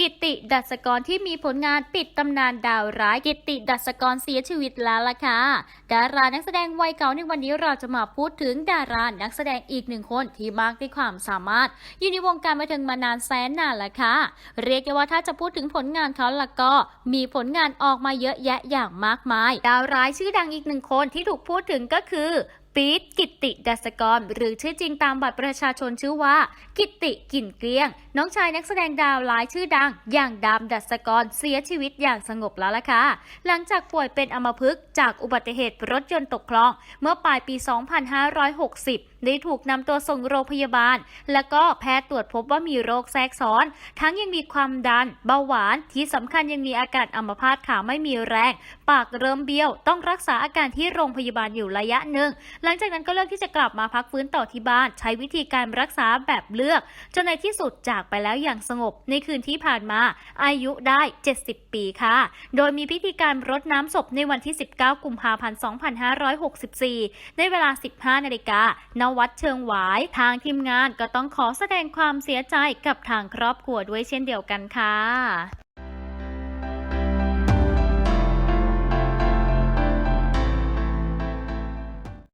กิติดัชกรที่มีผลงานปิดตำนานดาวร้ายกิตติดัชกรเสียชีวิตแล้วล่ะค่ะ ดารานักแสดงวัยเก่าในวันนี้เราจะมาพูดถึงดารานักแสดงอีกหนึ่งคนที่มากด้วยความสามารถ อยู่ในวงการบันเทิงมานานแสนนานล้วค่ะ เรียกได้ว่าถ้าจะพูดถึงผลงานเขาล่ะก็ มีผลงานออกมาเยอะแยะอย่างมากมาย ดาวร้ายชื่อดังอีกหนึ่งคนที่ถูกพูดถึงก็คือ ปี๊ดกิตติดัสกร หรือชื่อจริงตามบัตรประชาชนชื่อว่า กิตติกิ่นเกลี้ยง น้องชายนักแสดงดาวหลายชื่อดัง อย่างดามดัสกรเสียชีวิตอย่างสงบแล้วล่ะค่ะ หลังจากป่วยเป็นอัมพฤกษ์จากอุบัติเหตุรถยนต์ตกคลอง เมื่อปลายปี 2560 ได้ถูกนำตัวส่งโรงพยาบาล แล้วก็แพทย์ตรวจพบว่ามีโรคแทรกซ้อน ทั้งยังมีความดัน เบาหวาน ที่สำคัญยังมีอาการอัมพาตขาไม่มีแรง ปากเริ่มเบี้ยว ต้องรักษาอาการที่โรงพยาบาลอยู่ระยะหนึ่ง หลังจากนั้นก็เลือกที่จะกลับมาพักฟื้นต่อที่บ้าน ใช้วิธีการรักษาแบบเลือก จนในที่สุดจากไปแล้วอย่างสงบ ในคืนที่ผ่านมา อายุได้ 70 ปีค่ะ โดยมีพิธีการรดน้ำศพในวันที่ 19 กุมภาพันธ์ 2564 ในเวลา 15 นาฬิกาณวัดเชิงหวาย ทางทีมงานก็ต้องขอแสดงความเสียใจกับทางครอบครัวด้วยเช่นเดียวกันค่ะ